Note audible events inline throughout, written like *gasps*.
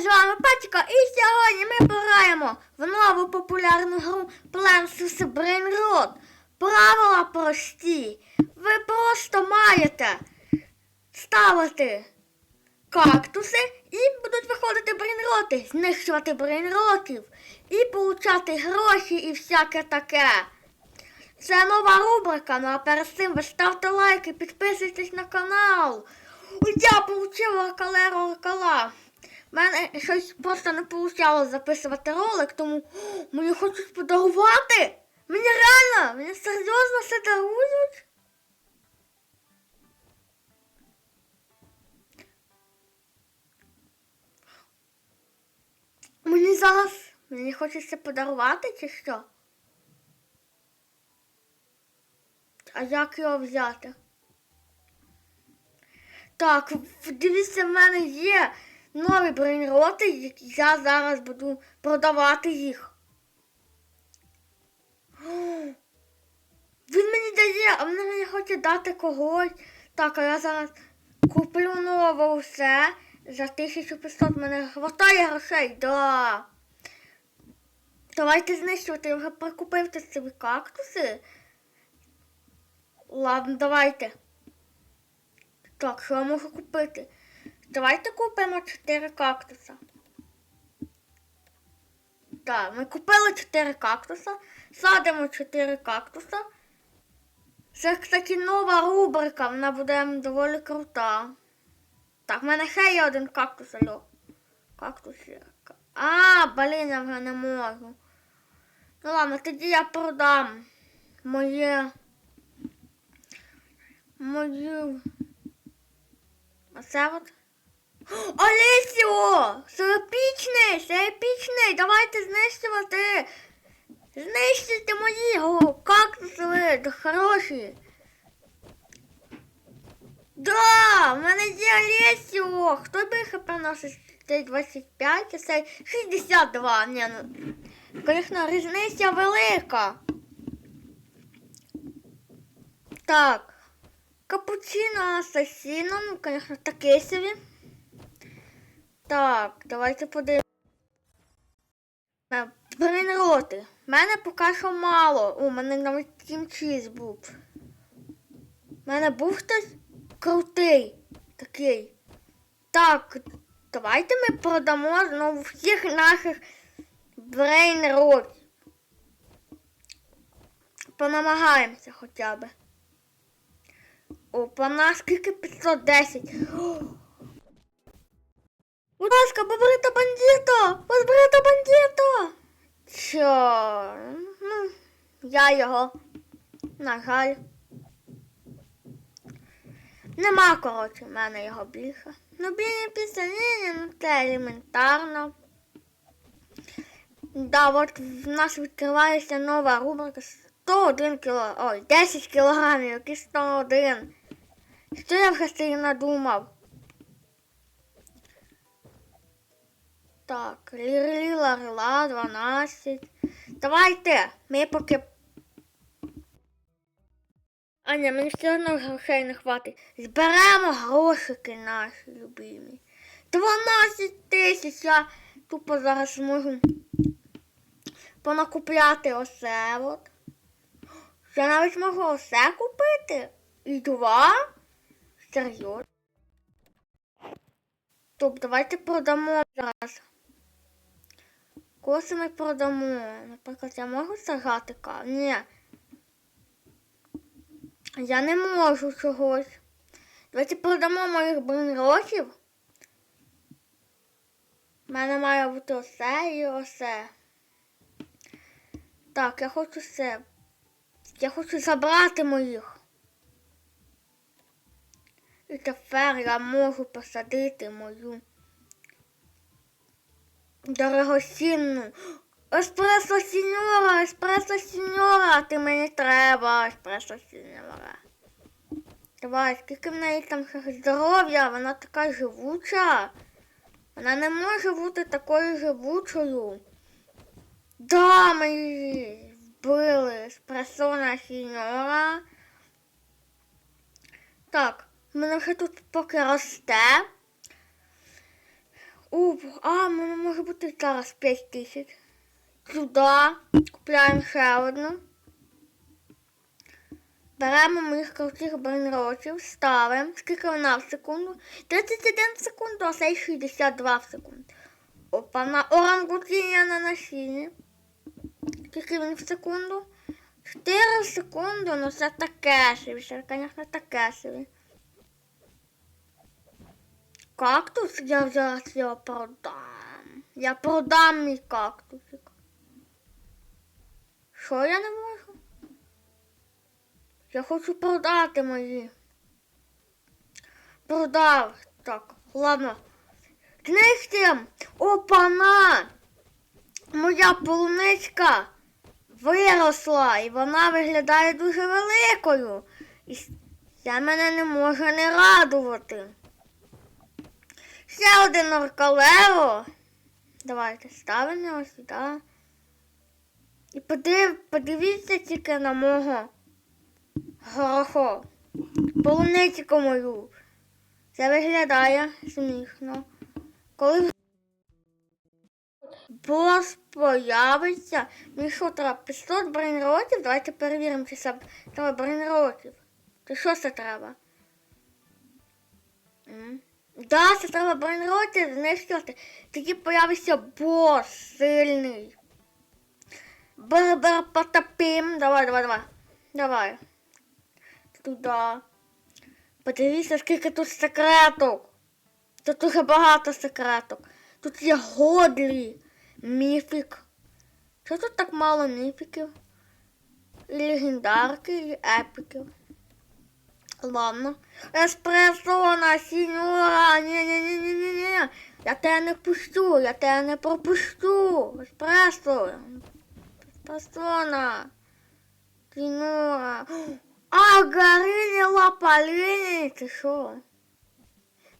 з вами Патіка, і сьогодні ми пограємо в нову популярну гру Plants Brain Road. Правила прості. Ви просто маєте ставити кактуси і будуть виходити брейнроти, знищувати брейнротів і получати гроші і всяке таке. Це нова рубрика, ну а перед цим ви ставте лайки, підписуйтесь на канал. Я получила калеру рукала. У мене щось просто не вийшло записувати ролик, тому *gasps* мені хочуть подарувати. Мені реально, мені серйозно все дарують. Мені зараз мені хочеться подарувати чи що? А як його взяти? Так, дивіться, в мене є нові брейнроти, які я зараз буду продавати їх. О, Він мені дає, а він мені хоче дати когось. Так, а я зараз куплю нове все. За 1500 мене хватає грошей, да. Давайте знищувати, я вже прикупив собі кактуси. Ладно, давайте. Так, що я можу купити? Давайте купимо 4 кактуса. Так, ми купили 4 кактуса. Садимо 4 кактуса. Це, кстати, нова рубрика, вона буде доволі крута. Так, в мене ще є один кактус, алло. Кактус є. А, блін, я вже не можу. Ну ладно, тоді я продам моє. Мою. Це от. Олесіо! Це епічний! Це епічний! Давайте знищувати! Знищуйте мої кактуси хороші! Да! В мене є Олесіо! Хто більше приносить? Цей 25, а цей 62. Ні, ну, звісно, різниця велика. Так. Капучино асасіно, ну, звісно, таке собі. Так, давайте подивимося. Брейнроти. У мене поки що мало. У мене навіть кімчіз був. У мене був хтось крутий такий. Так, давайте ми продамо знову всіх наших брейнротів. Понамагаємося хоча б. Опа, на скільки 510. О! Будь ласка, поберете бандита! Поберете! Що? Ну, я його. На жаль. Нема, коротше, в мене його більше. Ну, білі пісані, ну це елементарно. Да, от в нас відкривається нова рубрика 101 кіло... Ой, 10 кілограмів, які 101. Що я вже собі надумав? Так, лірила рила 12. Давайте, ми поки. А ні, мені все одно грошей не хватить. Зберемо грошики наші любимі. 12 тисяч я тупо зараз можу понакупляти оце от. Я навіть можу оце купити. І два. Серйозно. Тобто давайте продамо зараз. Коси ми продамо. Наприклад, я можу сажати каву? Ні. Я не можу чогось. Давайте продамо моїх бренроків. У мене має бути осе і осе. Так, я хочу все. Я хочу забрати моїх. І тепер я можу посадити мою дорогоцінну. Еспресо сіньора, еспресо сіньора, ти мені треба, еспресо сіньора. Давай, скільки в неї там здоров'я, вона така живуча. Вона не може бути такою живучою. Да, ми її вбили еспресона сіньора. Так, мене вже тут поки росте. Уп, а, може бути зараз 5 тисяч. Сюди. Купляємо ще одну. Беремо моїх крутих брейнротів, ставимо. Скільки вона в секунду? 31 в секунду, а цей 62 в секунду. Опа, на орангутиня на насінні. Скільки він в секунду? 4 в секунду, ну це таке собі, це, звісно, таке собі. Кактус я зараз його продам. Я продам мій кактусик. Що я не можу? Я хочу продати мої. Продав. Так, ладно. Книжки! Опана! Моя полуничка виросла і вона виглядає дуже великою. І це мене не може не радувати. Ще один оркалево. Давайте ставимо його сюди. І подив, подивіться тільки на мого горохо. Полуничку мою. Це виглядає смішно. Коли бос появиться, мені що треба 500 брейнротів? Давайте перевіримо, чи це треба брейнротів. Чи що це треба? М? Да, це треба брейнротів знищувати. Тоді появиться бос сильний. Бер-бер потопим. Давай, давай, давай. Давай. Туда. Подивіться, скільки тут секреток. Тут дуже багато секреток. Тут є годлі, міфік. Що тут так мало міфіків? І легендарки, і епіків. Ладно. Еспресона, сіньора, ні-ні-ні-ні-ні. Я тебе не пущу, я тебе не пропущу. Еспресо. Еспресона. Сіньора. А, Гарині Лапаліні, ти? Ну,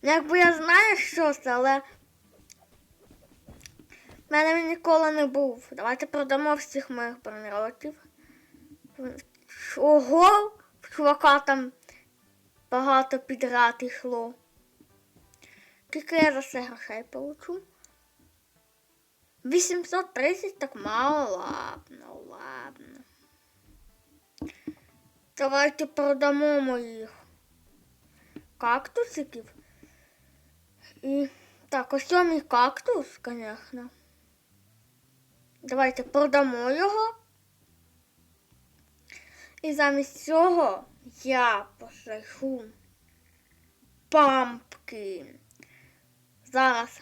Якби я знаю, що це, але в мене він ніколи не був. Давайте продамо всіх моїх бронеротів. Ого, чувака там багато підряд йшло. Скільки я за це грошей получу? 830 так мало, ладно, ладно. Давайте продамо моїх кактусиків. І так, ось мій кактус, звісно. Давайте продамо його. І замість цього я посаджу пампки. Зараз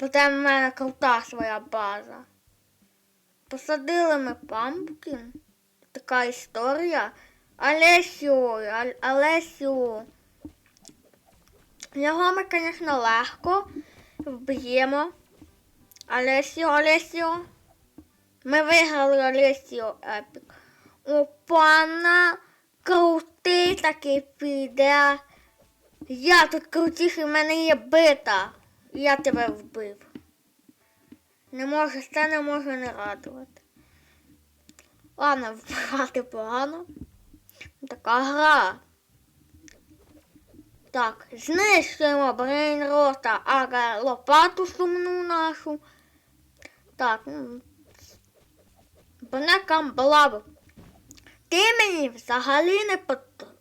буде в мене крута своя база. Посадили ми пампки. Така історія. Але що? Його ми, звісно, легко вб'ємо. Алесіо, Алесіо. Ми виграли Алесіо Епік. У пана крутий такий піде. Я тут крутіший, в мене є бита. Я тебе вбив. Не може, це не може не радувати. Ладно, *laughs* вбирати погано. Така гра. Так, знищуємо брейнрота, ага, лопату сумну нашу. Так, ну. Мене камблав. Ти мені взагалі не потрібен.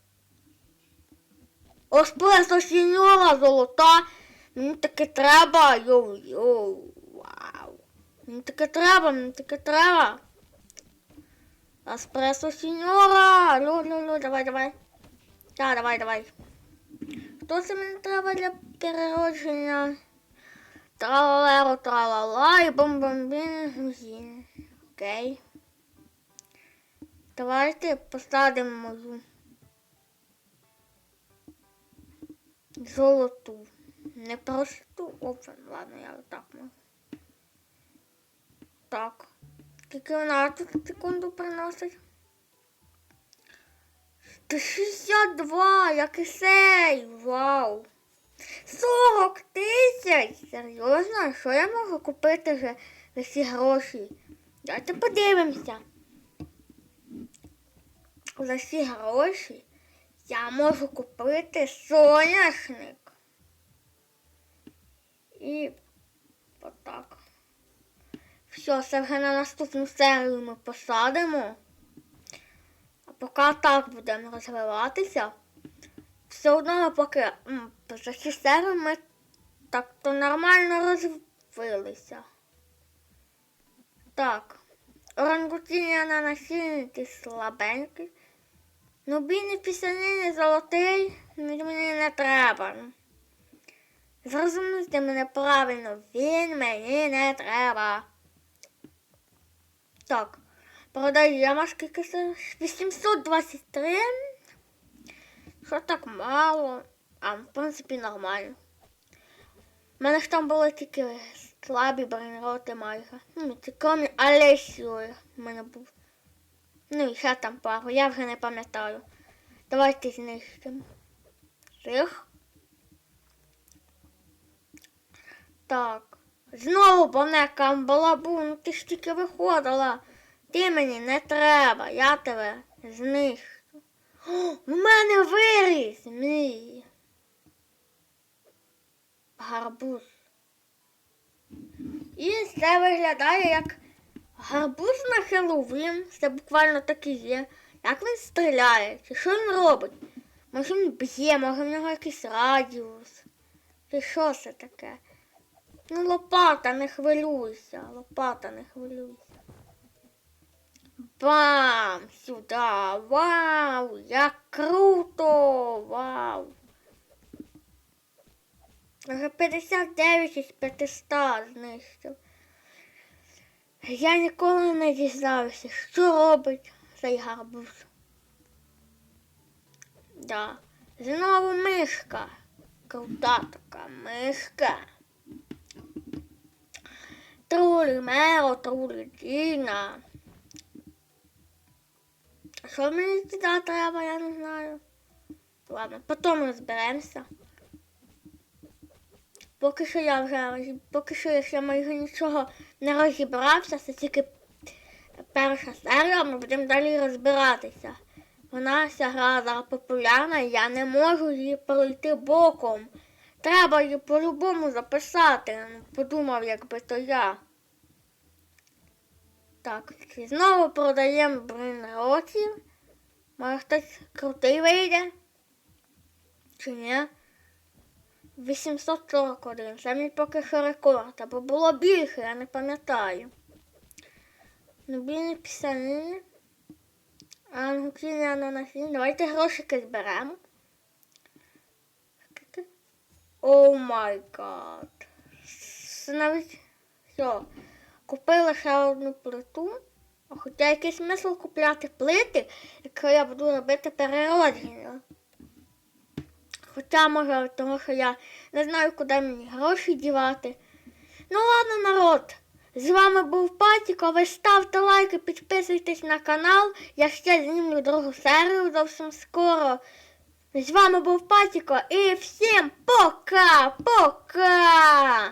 Ось просто сіньора золота. Мені таке треба. Йоу-йоу. Вау. Мені таке треба, мені таке треба. Аспресо сіньора. Лю-лю-лю, давай, давай. Так, давай, давай. Хто це мені треба для переродження? Тралалеро, тралала і бомбомбін грузин. Окей. Давайте посадимо мою золоту. Не просту. Опа, ладно, я отак можу. Так. Скільки вона тут секунду приносить? 162, як і сей, вау. 40 тисяч! Серйозно? Що я можу купити вже за ці гроші? Давайте подивимося. За ці гроші я можу купити соняшник. І що, це вже на наступну серію ми посадимо. А поки так будемо розвиватися. Все одно, поки за ці серії ми так то нормально розвилися. Так. Орангутіння на насильники слабенький. Ну, бійний пісянини золотий, він мені не треба. Зрозумійте мене правильно, він мені не треба. Так, скільки це? 823. Що так мало? А, в принципі, нормально. У мене ж там були тільки слабі бронероти майже. Ну, це комі Алесіою в мене був. Ну і ще там пару, я вже не пам'ятаю. Давайте знищимо. Цих. Так. Знову бонека балабу, ну ти ж тільки виходила. Ти мені не треба, я тебе знищу. О, у мене виріс мій. Гарбуз. І це виглядає як гарбуз на Хеллоуін. Це буквально так і є. Як він стріляє? Чи що він робить? Може він б'є, може в нього якийсь радіус. Чи що це таке? Ну, лопата, не хвилюйся, лопата, не хвилюйся. Бам! Сюди! Вау! Як круто! Вау! Вже 59 із 500 знищив. Я ніколи не дізнався, що робить цей гарбуз. Да. Знову мишка. Крута така мишка. Трулі меро, трулі Діна. Що мені туди треба, я не знаю. Ладно, потім розберемося. Поки що я вже поки що я ще майже нічого не розібрався, це тільки перша серія, ми будемо далі розбиратися. Вона ця гра зараз популярна, я не можу її пройти боком. Треба її по-любому записати. Подумав, якби то я. Так, і знову продаємо бринротів. Може хтось крутий вийде? Чи ні? 841. Це мій поки що рекорд, або було більше, я не пам'ятаю. Нобільні пісанини. Ангутіння ананасіння. Давайте грошики зберемо. О май гад. Це навіть все. Купила ще одну плиту. Хоча який смисл купляти плити, якщо я буду робити переродження. Хоча може, тому що я не знаю, куди мені гроші дівати. Ну ладно, народ. З вами був Патіко. Ви ставте лайки, підписуйтесь на канал. Я ще знімлю другу серію зовсім скоро. З вами був Патіко і всім пока! Пока!